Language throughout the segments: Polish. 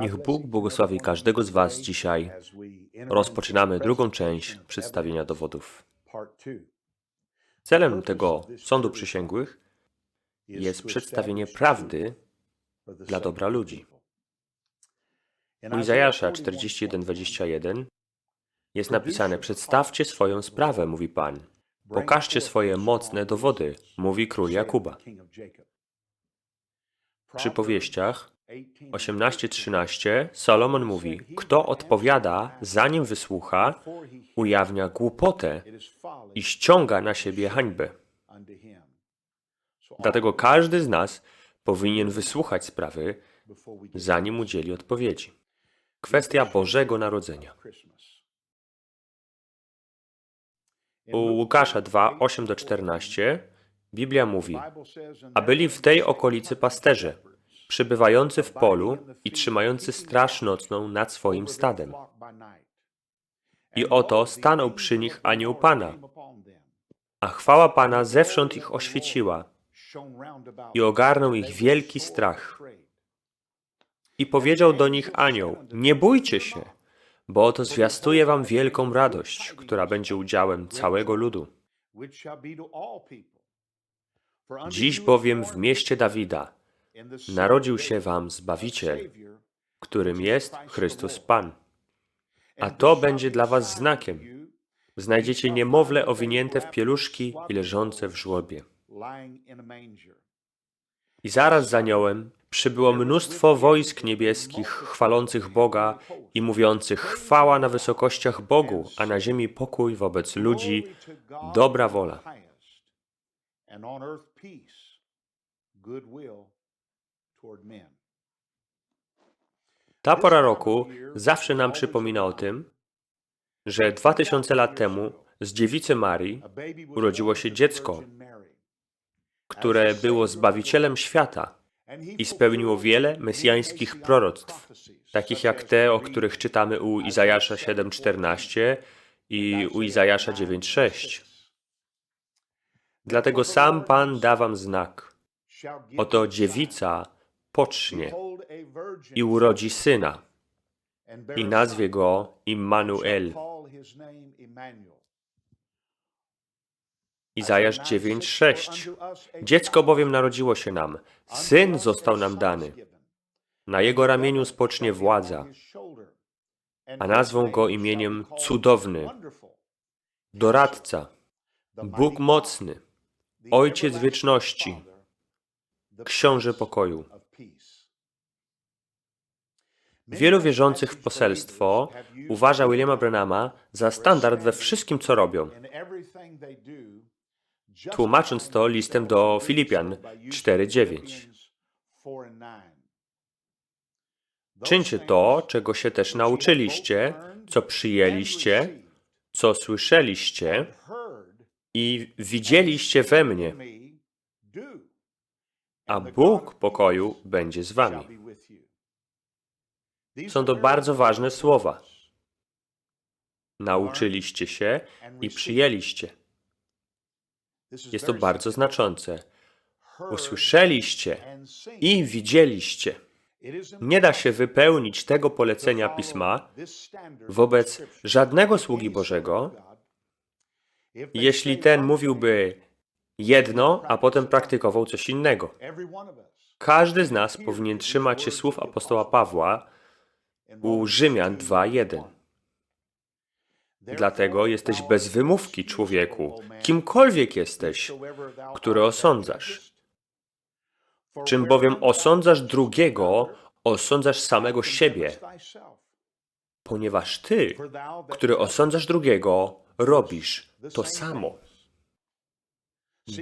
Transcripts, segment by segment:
Niech Bóg błogosławi każdego z Was dzisiaj. Rozpoczynamy drugą część przedstawienia dowodów. Celem tego sądu przysięgłych jest przedstawienie prawdy dla dobra ludzi. U Izajasza 41:21 jest napisane: Przedstawcie swoją sprawę, mówi Pan. Pokażcie swoje mocne dowody, mówi król Jakuba. W przypowieściach 18:13 Salomon mówi: Kto odpowiada, zanim wysłucha, ujawnia głupotę i ściąga na siebie hańbę. Dlatego każdy z nas powinien wysłuchać sprawy, zanim udzieli odpowiedzi. Kwestia Bożego Narodzenia. U Łukasza 2, 8 do 14 Biblia mówi: A byli w tej okolicy pasterze, przybywający w polu i trzymający straż nocną nad swoim stadem. I oto stanął przy nich anioł Pana, a chwała Pana zewsząd ich oświeciła i ogarnął ich wielki strach. I powiedział do nich anioł: Nie bójcie się, bo oto zwiastuję wam wielką radość, która będzie udziałem całego ludu. Dziś bowiem w mieście Dawida narodził się wam Zbawiciel, którym jest Chrystus Pan. A to będzie dla was znakiem. Znajdziecie niemowlę owinięte w pieluszki i leżące w żłobie. I zaraz za aniołem przybyło mnóstwo wojsk niebieskich, chwalących Boga i mówiących chwała na wysokościach Bogu, a na ziemi pokój wobec ludzi, dobra wola. Ta pora roku zawsze nam przypomina o tym, że dwa tysiące lat temu z dziewicy Marii urodziło się dziecko, które było Zbawicielem świata i spełniło wiele mesjańskich proroctw, takich jak te, o których czytamy u Izajasza 7:14 i u Izajasza 9:6. Dlatego sam Pan da wam znak. Oto dziewica pocznie i urodzi syna. I nazwie go Immanuel. Izajasz 9:6. Dziecko bowiem narodziło się nam, syn został nam dany. Na jego ramieniu spocznie władza, a nazwą go imieniem Cudowny, Doradca, Bóg Mocny, Ojciec Wieczności, Książę Pokoju. Wielu wierzących w poselstwo uważa Williama Branhama za standard we wszystkim, co robią, tłumacząc to listem do Filipian 4:9. Czyńcie to, czego się też nauczyliście, co przyjęliście, co słyszeliście i widzieliście we mnie, a Bóg pokoju będzie z wami. Są to bardzo ważne słowa. Nauczyliście się i przyjęliście. Jest to bardzo znaczące. Usłyszeliście i widzieliście. Nie da się wypełnić tego polecenia pisma wobec żadnego sługi Bożego, jeśli ten mówiłby jedno, a potem praktykował coś innego. Każdy z nas powinien trzymać się słów apostoła Pawła u Rzymian 2:1. Dlatego jesteś bez wymówki, człowieku, kimkolwiek jesteś, który osądzasz. Czym bowiem osądzasz drugiego, osądzasz samego siebie, ponieważ ty, który osądzasz drugiego, robisz to samo.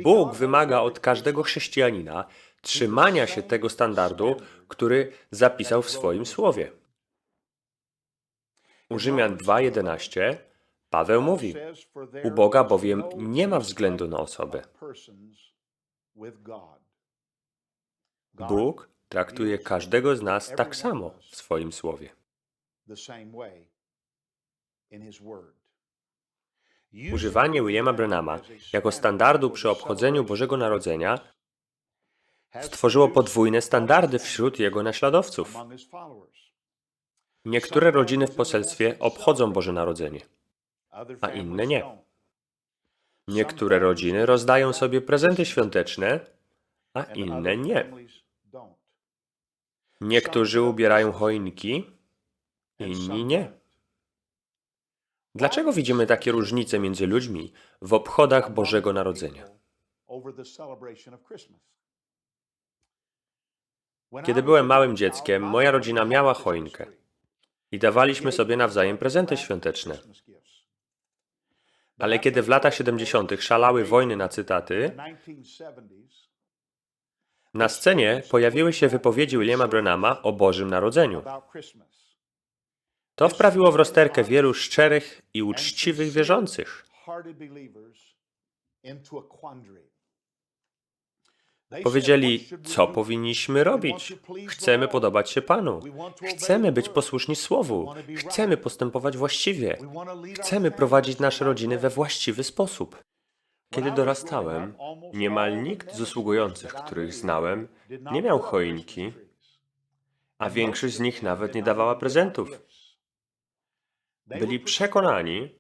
Bóg wymaga od każdego chrześcijanina trzymania się tego standardu, który zapisał w swoim słowie. U Rzymian 2:11 Paweł mówi: U Boga bowiem nie ma względu na osobę. Bóg traktuje każdego z nas tak samo w swoim słowie. Używanie Williama Branhama jako standardu przy obchodzeniu Bożego Narodzenia stworzyło podwójne standardy wśród jego naśladowców. Niektóre rodziny w poselstwie obchodzą Boże Narodzenie. a inne nie. Niektóre rodziny rozdają sobie prezenty świąteczne, a inne nie. Niektórzy ubierają choinki, inni nie. Dlaczego widzimy takie różnice między ludźmi w obchodach Bożego Narodzenia? Kiedy byłem małym dzieckiem, moja rodzina miała choinkę I dawaliśmy sobie nawzajem prezenty świąteczne. Ale kiedy w latach 70. szalały wojny na cytaty, na scenie pojawiły się wypowiedzi Williama Branhama o Bożym Narodzeniu. To wprawiło w rozterkę wielu szczerych i uczciwych wierzących. Powiedzieli, co powinniśmy robić. Chcemy podobać się Panu. Chcemy być posłuszni Słowu. Chcemy postępować właściwie. Chcemy prowadzić nasze rodziny we właściwy sposób. Kiedy dorastałem, niemal nikt z usługujących, których znałem, nie miał choinki, a większość z nich nawet nie dawała prezentów. Byli przekonani,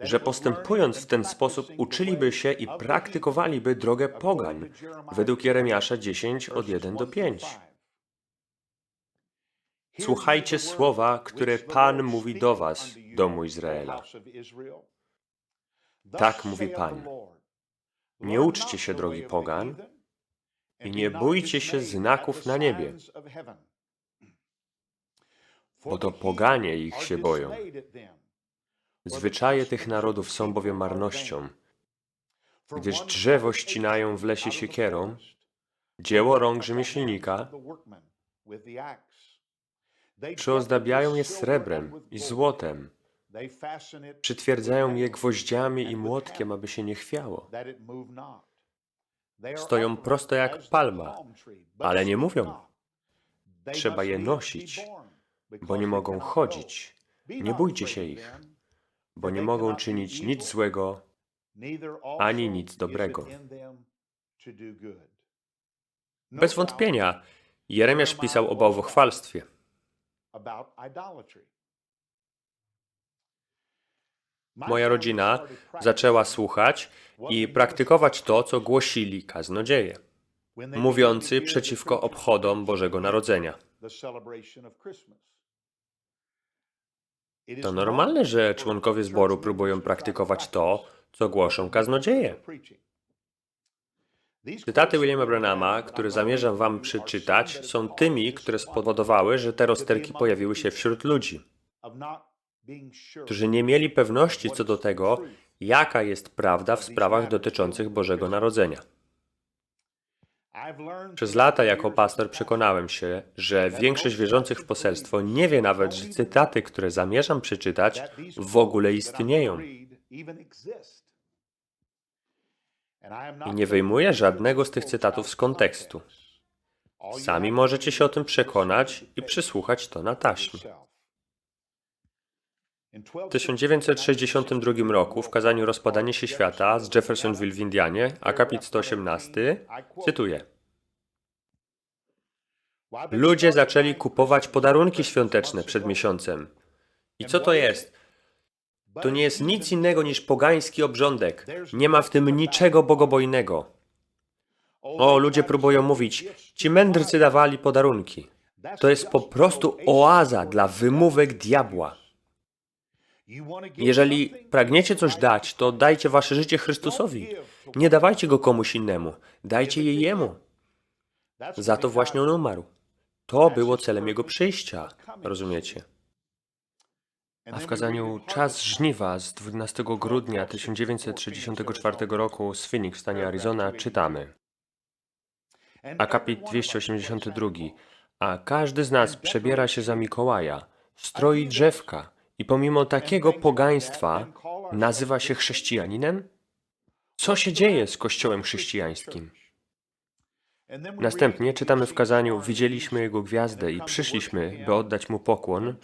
że postępując w ten sposób uczyliby się i praktykowaliby drogę pogań, według Jeremiasza 10 od 1 do 5. Słuchajcie słowa, które Pan mówi do was, domu Izraela. Tak mówi Pan. Nie uczcie się drogi pogan i nie bójcie się znaków na niebie, Bo to poganie ich się boją. Zwyczaje tych narodów są bowiem marnością, gdyż drzewo ścinają w lesie siekierą, dzieło rąk rzemieślnika, przyozdabiają je srebrem i złotem, przytwierdzają je gwoździami i młotkiem, aby się nie chwiało. Stoją prosto jak palma, Ale nie mówią, trzeba je nosić, bo nie mogą chodzić. Nie bójcie się ich, bo nie mogą czynić nic złego, ani nic dobrego. Bez wątpienia, Jeremiasz pisał o bałwochwalstwie. Moja rodzina zaczęła słuchać i praktykować to, co głosili kaznodzieje, mówiący przeciwko obchodom Bożego Narodzenia. To normalne, że członkowie zboru próbują praktykować to, co głoszą kaznodzieje. Cytaty Williama Branhama, które zamierzam wam przeczytać, są tymi, które spowodowały, że te rozterki pojawiły się wśród ludzi, którzy nie mieli pewności co do tego, jaka jest prawda w sprawach dotyczących Bożego Narodzenia. Przez lata jako pastor przekonałem się, że większość wierzących w poselstwo nie wie nawet, że cytaty, które zamierzam przeczytać, w ogóle istnieją. I nie wyjmuję żadnego z tych cytatów z kontekstu. Sami możecie się o tym przekonać i przysłuchać to na taśmie. W 1962 roku w kazaniu Rozpadanie się świata z Jeffersonville w Indianie, akapit 118, cytuję. Ludzie zaczęli kupować podarunki świąteczne przed miesiącem. I co to jest? To nie jest nic innego niż pogański obrządek. Nie ma w tym niczego bogobojnego. O, ludzie próbują mówić, ci mędrcy dawali podarunki. To jest po prostu oaza dla wymówek diabła. Jeżeli pragniecie coś dać, to dajcie wasze życie Chrystusowi. Nie dawajcie go komuś innemu. Dajcie je Jemu. Za to właśnie on umarł. To było celem jego przyjścia. Rozumiecie? A w kazaniu Czas żniwa z 12 grudnia 1964 roku z Phoenix w stanie Arizona czytamy. Akapit 282. A każdy z nas przebiera się za Mikołaja, stroi drzewka i pomimo takiego pogaństwa nazywa się chrześcijaninem? Co się dzieje z Kościołem chrześcijańskim? Następnie czytamy w kazaniu: Widzieliśmy jego gwiazdę i przyszliśmy, by oddać mu pokłon.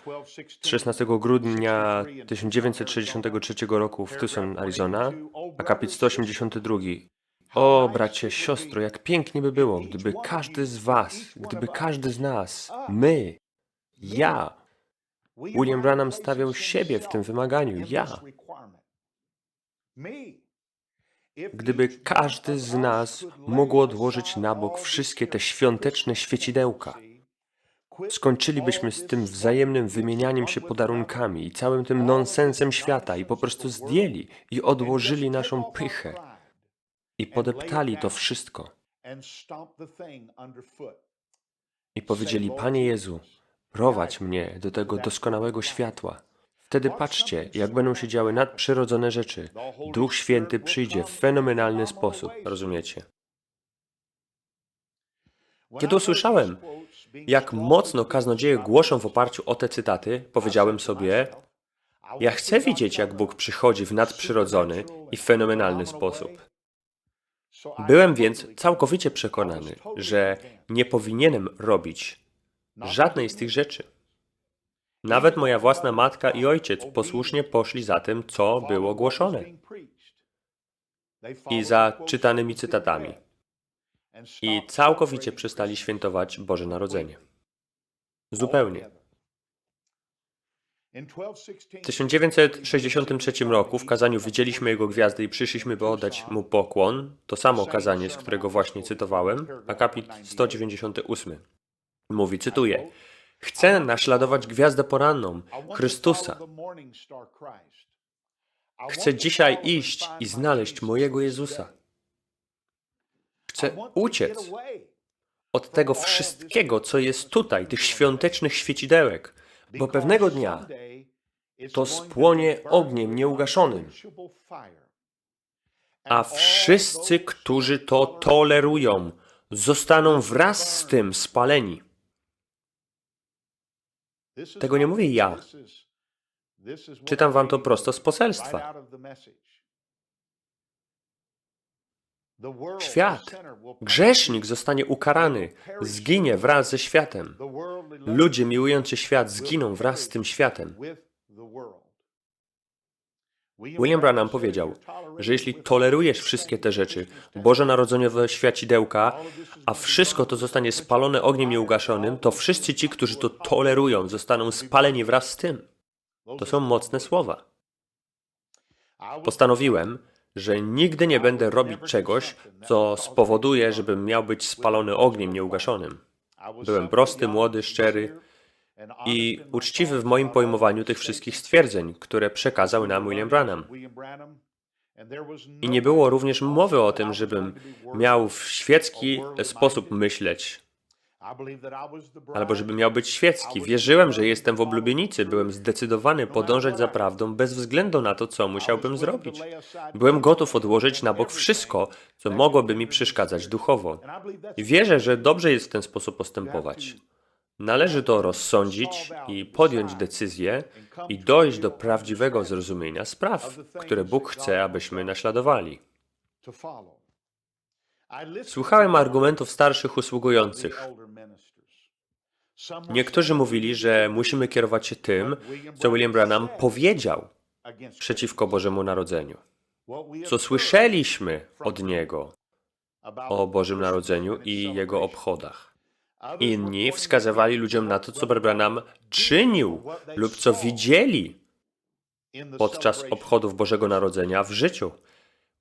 Z 16 grudnia 1963 roku w Tucson, Arizona, akapit 182. O, bracie, siostro, jak pięknie by było, gdyby każdy z was, gdyby każdy z nas, my, ja, William Branham stawiał siebie w tym wymaganiu, ja. Gdyby każdy z nas mógł odłożyć na bok wszystkie te świąteczne świecidełka, skończylibyśmy z tym wzajemnym wymienianiem się podarunkami i całym tym nonsensem świata i po prostu zdjęli i odłożyli naszą pychę i podeptali to wszystko i powiedzieli: Panie Jezu, prowadź mnie do tego doskonałego światła. Wtedy patrzcie, jak będą się działy nadprzyrodzone rzeczy. Duch Święty przyjdzie w fenomenalny sposób. Rozumiecie? Kiedy usłyszałem, jak mocno kaznodzieje głoszą w oparciu o te cytaty, powiedziałem sobie: Ja chcę widzieć, jak Bóg przychodzi w nadprzyrodzony i fenomenalny sposób. Byłem więc całkowicie przekonany, że nie powinienem robić żadnej z tych rzeczy. Nawet moja własna matka i ojciec posłusznie poszli za tym, co było głoszone i za czytanymi cytatami. I całkowicie przestali świętować Boże Narodzenie. Zupełnie. W 1963 roku w kazaniu widzieliśmy jego gwiazdy i przyszliśmy, by oddać mu pokłon. To samo kazanie, z którego właśnie cytowałem, akapit 198. Mówi, cytuję, Chcę naśladować gwiazdę poranną, Chrystusa. Chcę dzisiaj iść i znaleźć mojego Jezusa. Chcę uciec od tego wszystkiego, co jest tutaj, tych świątecznych świecidełek, bo pewnego dnia to spłonie ogniem nieugaszonym, a wszyscy, którzy to tolerują, zostaną wraz z tym spaleni. Tego nie mówię ja. Czytam wam to prosto z poselstwa. Świat, grzesznik zostanie ukarany, zginie wraz ze światem. Ludzie miłujący świat zginą wraz z tym światem. William Branham powiedział, że jeśli tolerujesz wszystkie te rzeczy, bożonarodzeniowe świacidełka, a wszystko to zostanie spalone ogniem nieugaszonym, to wszyscy ci, którzy to tolerują, zostaną spaleni wraz z tym. To są mocne słowa. Postanowiłem, że nigdy nie będę robić czegoś, co spowoduje, żebym miał być spalony ogniem nieugaszonym. Byłem prosty, młody, szczery i uczciwy w moim pojmowaniu tych wszystkich stwierdzeń, które przekazał nam William Branham. I nie było również mowy o tym, żebym miał w świecki sposób myśleć, albo żebym miał być świecki. Wierzyłem, że jestem w oblubienicy. Byłem zdecydowany podążać za prawdą bez względu na to, co musiałbym zrobić. Byłem gotów odłożyć na bok wszystko, co mogłoby mi przeszkadzać duchowo. I wierzę, że dobrze jest w ten sposób postępować. Należy to rozsądzić i podjąć decyzję i dojść do prawdziwego zrozumienia spraw, które Bóg chce, abyśmy naśladowali. Słuchałem argumentów starszych usługujących. Niektórzy mówili, że musimy kierować się tym, co William Branham powiedział przeciwko Bożemu Narodzeniu. Co słyszeliśmy od niego o Bożym Narodzeniu i jego obchodach. Inni wskazywali ludziom na to, co Branham czynił lub co widzieli podczas obchodów Bożego Narodzenia w życiu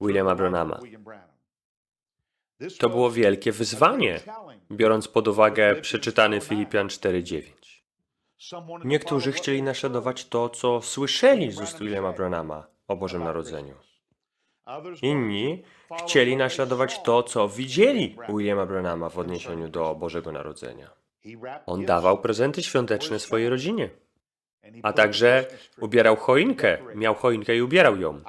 Williama Branhama. To było wielkie wyzwanie, biorąc pod uwagę przeczytany Filipian 4:9. Niektórzy chcieli naśladować to, co słyszeli z ust Williama Branhama o Bożym Narodzeniu. Inni chcieli naśladować to, co widzieli Williama Branhama w odniesieniu do Bożego Narodzenia. On dawał prezenty świąteczne swojej rodzinie, a także ubierał choinkę, miał choinkę i ubierał ją.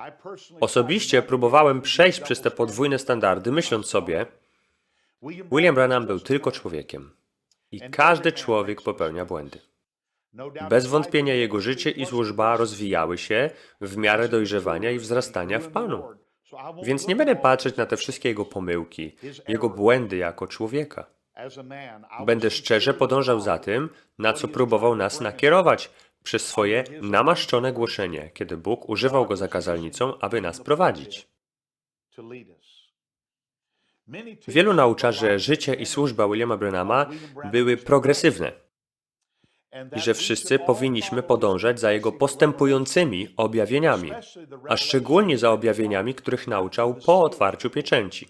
Osobiście próbowałem przejść przez te podwójne standardy, myśląc sobie, William Branham był tylko człowiekiem i każdy człowiek popełnia błędy. Bez wątpienia jego życie i służba rozwijały się w miarę dojrzewania i wzrastania w Panu. Więc nie będę patrzeć na te wszystkie jego pomyłki, jego błędy jako człowieka. Będę szczerze podążał za tym, na co próbował nas nakierować przez swoje namaszczone głoszenie, kiedy Bóg używał go za kazalnicą, aby nas prowadzić. Wielu naucza, że życie i służba Williama Branhama były progresywne. I że wszyscy powinniśmy podążać za jego postępującymi objawieniami, a szczególnie za objawieniami, których nauczał po otwarciu pieczęci.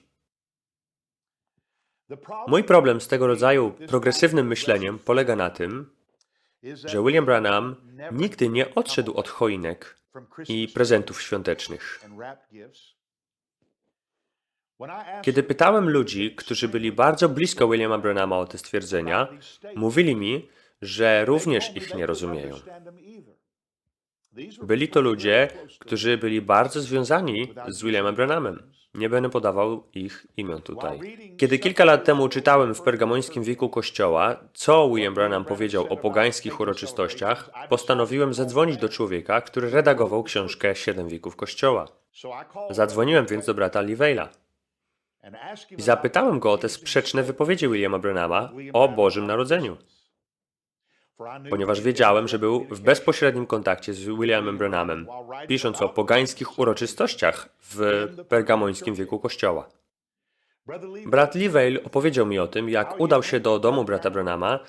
Mój problem z tego rodzaju progresywnym myśleniem polega na tym, że William Branham nigdy nie odszedł od choinek i prezentów świątecznych. Kiedy pytałem ludzi, którzy byli bardzo blisko Williama Branhama o te stwierdzenia, mówili mi, że również ich nie rozumieją. Byli to ludzie, którzy byli bardzo związani z Williamem Branhamem. Nie będę podawał ich imion tutaj. Kiedy kilka lat temu czytałem w pergamońskim wieku Kościoła, co William Branham powiedział o pogańskich uroczystościach, postanowiłem zadzwonić do człowieka, który redagował książkę Siedem wieków Kościoła. Zadzwoniłem więc do brata Livejla i zapytałem go o te sprzeczne wypowiedzi Williama Branhama o Bożym Narodzeniu ponieważ wiedziałem, że był w bezpośrednim kontakcie z Williamem Branhamem, pisząc o pogańskich uroczystościach w pergamońskim wieku Kościoła. Brat Livale opowiedział mi o tym, jak udał się do domu brata Branhama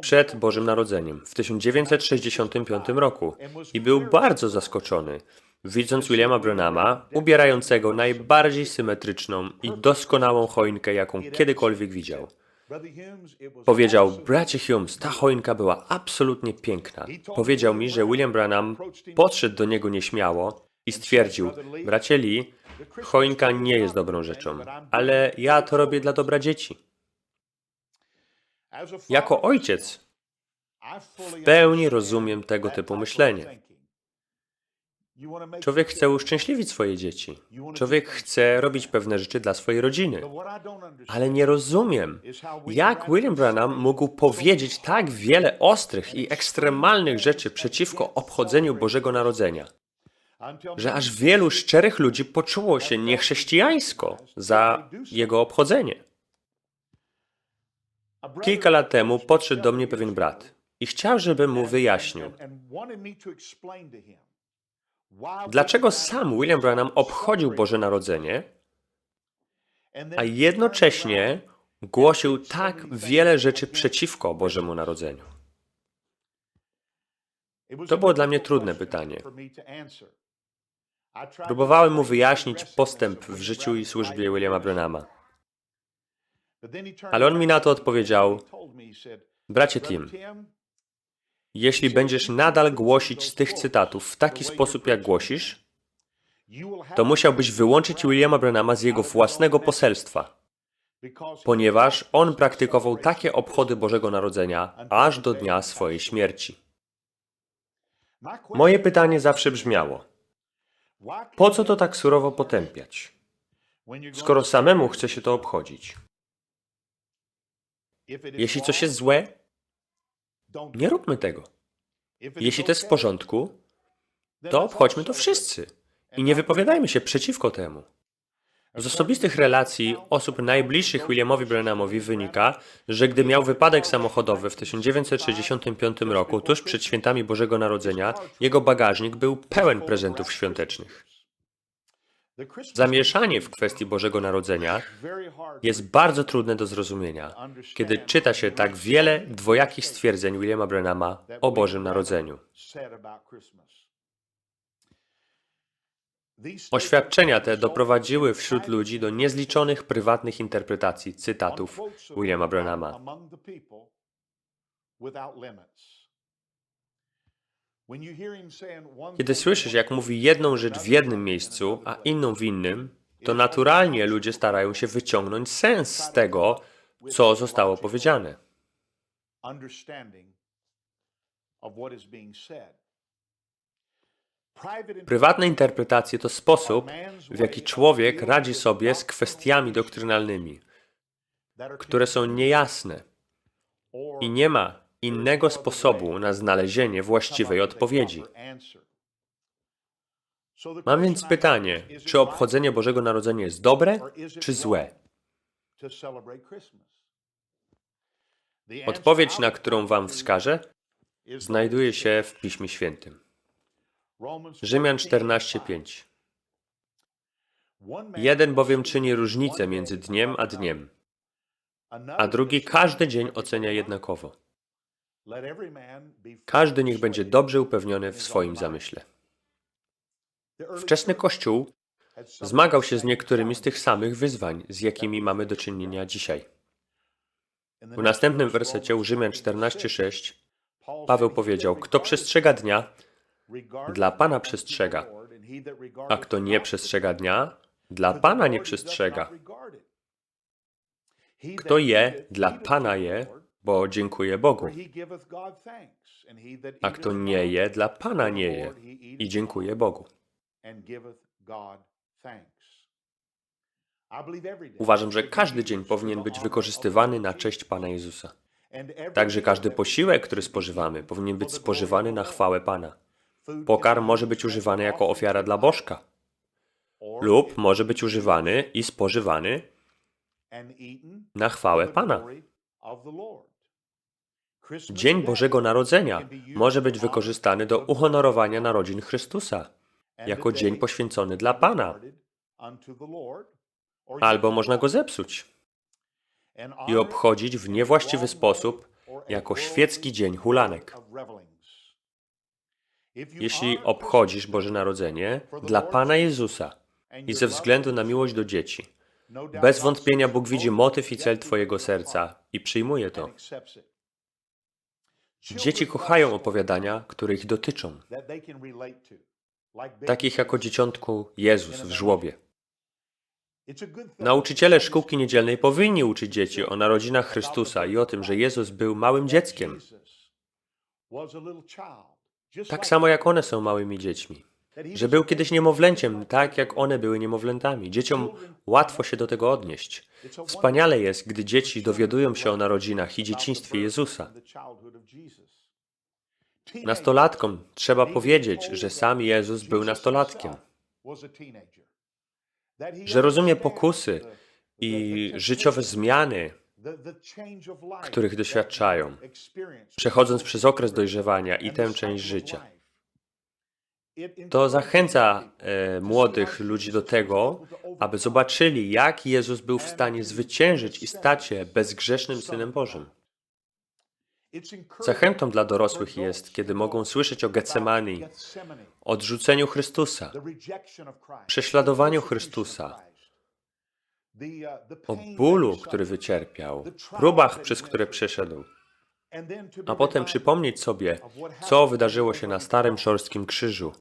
przed Bożym Narodzeniem w 1965 roku i był bardzo zaskoczony, widząc Williama Branhama ubierającego najbardziej symetryczną i doskonałą choinkę, jaką kiedykolwiek widział. Powiedział, bracie Humes, ta choinka była absolutnie piękna. Powiedział mi, że William Branham podszedł do niego nieśmiało i stwierdził, bracie Lee, choinka nie jest dobrą rzeczą, ale ja to robię dla dobra dzieci. Jako ojciec w pełni rozumiem tego typu myślenie. Człowiek chce uszczęśliwić swoje dzieci. Człowiek chce robić pewne rzeczy dla swojej rodziny. Ale nie rozumiem, jak William Branham mógł powiedzieć tak wiele ostrych i ekstremalnych rzeczy przeciwko obchodzeniu Bożego Narodzenia, że aż wielu szczerych ludzi poczuło się niechrześcijańsko za jego obchodzenie. Kilka lat temu podszedł do mnie pewien brat i chciał, żebym mu wyjaśnił, dlaczego sam William Branham obchodził Boże Narodzenie, a jednocześnie głosił tak wiele rzeczy przeciwko Bożemu Narodzeniu. To było dla mnie trudne pytanie. Próbowałem mu wyjaśnić postęp w życiu i służbie Williama Branhama. Ale on mi na to odpowiedział, bracie Tim, jeśli będziesz nadal głosić z tych cytatów w taki sposób, jak głosisz, to musiałbyś wyłączyć Williama Branhama z jego własnego poselstwa, ponieważ on praktykował takie obchody Bożego Narodzenia aż do dnia swojej śmierci. Moje pytanie zawsze brzmiało: po co to tak surowo potępiać, skoro samemu chce się to obchodzić? Jeśli coś jest złe, nie róbmy tego. Jeśli to jest w porządku, to obchodźmy to wszyscy i nie wypowiadajmy się przeciwko temu. Z osobistych relacji osób najbliższych Williamowi Branhamowi wynika, że gdy miał wypadek samochodowy w 1965 roku, tuż przed świętami Bożego Narodzenia, jego bagażnik był pełen prezentów świątecznych. Zamieszanie w kwestii Bożego Narodzenia jest bardzo trudne do zrozumienia, kiedy czyta się tak wiele dwojakich stwierdzeń Williama Branhama o Bożym Narodzeniu. Oświadczenia te doprowadziły wśród ludzi do niezliczonych prywatnych interpretacji cytatów Williama Branhama. Kiedy słyszysz, jak mówi jedną rzecz w jednym miejscu, a inną w innym, to naturalnie ludzie starają się wyciągnąć sens z tego, co zostało powiedziane. Prywatne interpretacje to sposób, w jaki człowiek radzi sobie z kwestiami doktrynalnymi, które są niejasne i nie ma innego sposobu na znalezienie właściwej odpowiedzi. Mam więc pytanie, czy obchodzenie Bożego Narodzenia jest dobre, czy złe? Odpowiedź, na którą Wam wskażę, znajduje się w Piśmie Świętym. Rzymian 14:5. Jeden bowiem czyni różnicę między dniem a dniem, a drugi każdy dzień ocenia jednakowo. Każdy niech będzie dobrze upewniony w swoim zamyśle. Wczesny Kościół zmagał się z niektórymi z tych samych wyzwań, z jakimi mamy do czynienia dzisiaj. W następnym wersecie u Rzymian 14:6 Paweł powiedział: Kto przestrzega dnia, dla Pana przestrzega, a kto nie przestrzega dnia, dla Pana nie przestrzega. Kto je, dla Pana je, bo dziękuję Bogu. A kto nie je, dla Pana nie je i dziękuję Bogu. Uważam, że każdy dzień powinien być wykorzystywany na cześć Pana Jezusa. Także każdy posiłek, który spożywamy, powinien być spożywany na chwałę Pana. Pokarm może być używany jako ofiara dla bożka, lub może być używany i spożywany na chwałę Pana. Dzień Bożego Narodzenia może być wykorzystany do uhonorowania narodzin Chrystusa, jako dzień poświęcony dla Pana, albo można go zepsuć i obchodzić w niewłaściwy sposób jako świecki dzień hulanek. Jeśli obchodzisz Boże Narodzenie dla Pana Jezusa i ze względu na miłość do dzieci, bez wątpienia Bóg widzi motyw i cel Twojego serca i przyjmuje to. Dzieci kochają opowiadania, które ich dotyczą, takich jak o dzieciątku Jezus w żłobie. Nauczyciele szkółki niedzielnej powinni uczyć dzieci o narodzinach Chrystusa i o tym, że Jezus był małym dzieckiem, tak samo jak one są małymi dziećmi. Że był kiedyś niemowlęciem, tak jak one były niemowlętami. Dzieciom łatwo się do tego odnieść. Wspaniale jest, gdy dzieci dowiadują się o narodzinach i dzieciństwie Jezusa. Nastolatkom trzeba powiedzieć, że sam Jezus był nastolatkiem, że rozumie pokusy i życiowe zmiany, których doświadczają, przechodząc przez okres dojrzewania i tę część życia. To zachęca e, młodych ludzi do tego, aby zobaczyli, jak Jezus był w stanie zwyciężyć i stać się bezgrzesznym Synem Bożym. Zachętą dla dorosłych jest, kiedy mogą słyszeć o Getsemani, odrzuceniu Chrystusa, prześladowaniu Chrystusa, o bólu, który wycierpiał, próbach, przez które przeszedł, a potem przypomnieć sobie, co wydarzyło się na starym szorskim krzyżu.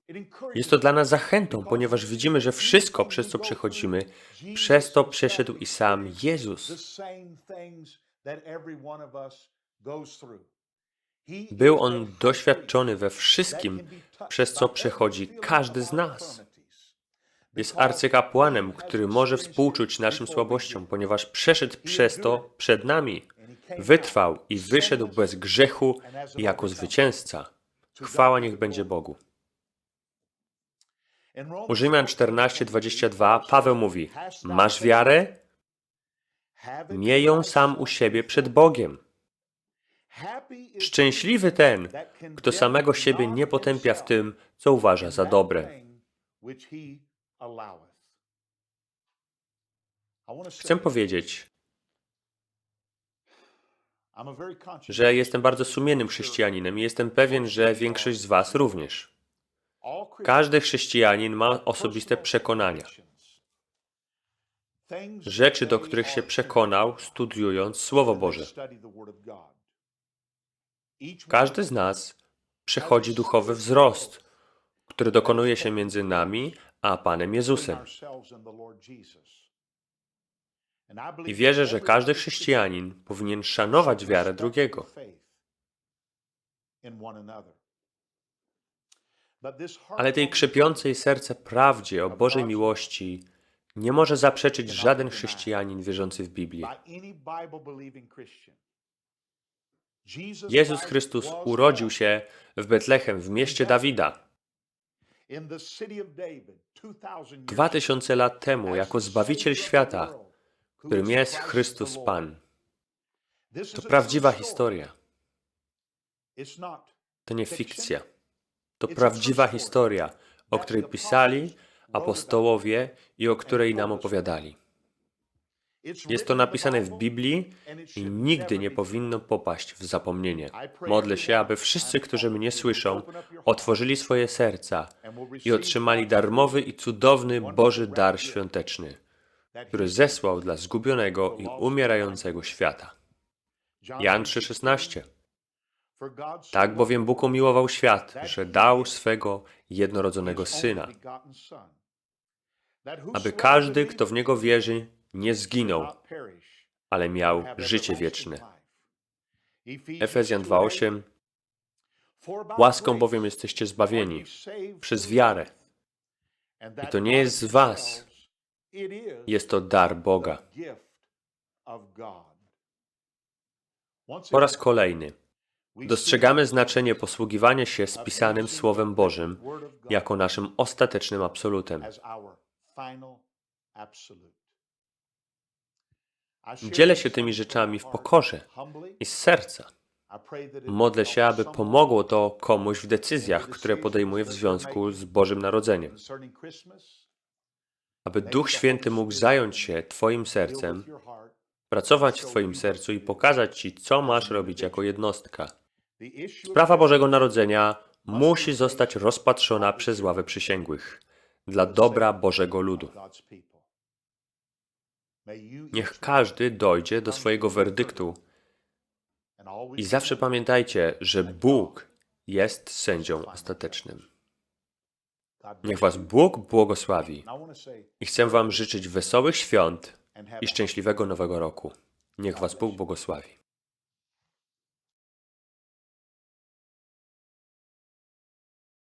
Jest to dla nas zachętą, ponieważ widzimy, że wszystko, przez co przechodzimy, przez to przeszedł i sam Jezus. Był on doświadczony we wszystkim, przez co przechodzi każdy z nas. Jest arcykapłanem, który może współczuć naszym słabościom, ponieważ przeszedł przez to przed nami. Wytrwał i wyszedł bez grzechu jako zwycięzca. Chwała niech będzie Bogu. U Rzymian 14:22 Paweł mówi: Masz wiarę? Miej ją sam u siebie przed Bogiem. Szczęśliwy ten, kto samego siebie nie potępia w tym, co uważa za dobre. Chcę powiedzieć, że jestem bardzo sumiennym chrześcijaninem i jestem pewien, że większość z Was również. Każdy chrześcijanin ma osobiste przekonania. Rzeczy, do których się przekonał, studiując Słowo Boże. Każdy z nas przechodzi duchowy wzrost, który dokonuje się między nami a Panem Jezusem. I wierzę, że każdy chrześcijanin powinien szanować wiarę drugiego. Ale tej krzepiącej serce prawdzie o Bożej miłości nie może zaprzeczyć żaden chrześcijanin wierzący w Biblię. Jezus Chrystus urodził się w Betlechem, w mieście Dawida. Dwa tysiące lat temu, jako Zbawiciel świata, którym jest Chrystus Pan. To prawdziwa historia. To nie fikcja. To prawdziwa historia, o której pisali apostołowie i o której nam opowiadali. Jest to napisane w Biblii i nigdy nie powinno popaść w zapomnienie. Modlę się, aby wszyscy, którzy mnie słyszą, otworzyli swoje serca i otrzymali darmowy i cudowny Boży dar świąteczny, który zesłał dla zgubionego i umierającego świata. Jan 3,16 Tak bowiem Bóg umiłował świat, że dał swego jednorodzonego Syna, aby każdy, kto w Niego wierzy, nie zginął, ale miał życie wieczne. Efezjan 2,8 Łaską bowiem jesteście zbawieni przez wiarę. I to nie jest z was, Jest to dar Boga. Po raz kolejny dostrzegamy znaczenie posługiwania się spisanym Słowem Bożym jako naszym ostatecznym absolutem. Dzielę się tymi rzeczami w pokorze i z serca. Modlę się, aby pomogło to komuś w decyzjach, które podejmuje w związku z Bożym Narodzeniem. Aby Duch Święty mógł zająć się Twoim sercem, pracować w Twoim sercu i pokazać Ci, co masz robić jako jednostka. Sprawa Bożego Narodzenia musi zostać rozpatrzona przez ławę przysięgłych dla dobra Bożego ludu. Niech każdy dojdzie do swojego werdyktu i zawsze pamiętajcie, że Bóg jest sędzią ostatecznym. Niech Was Bóg błogosławi i chcę Wam życzyć wesołych świąt i szczęśliwego nowego roku. Niech Was Bóg błogosławi.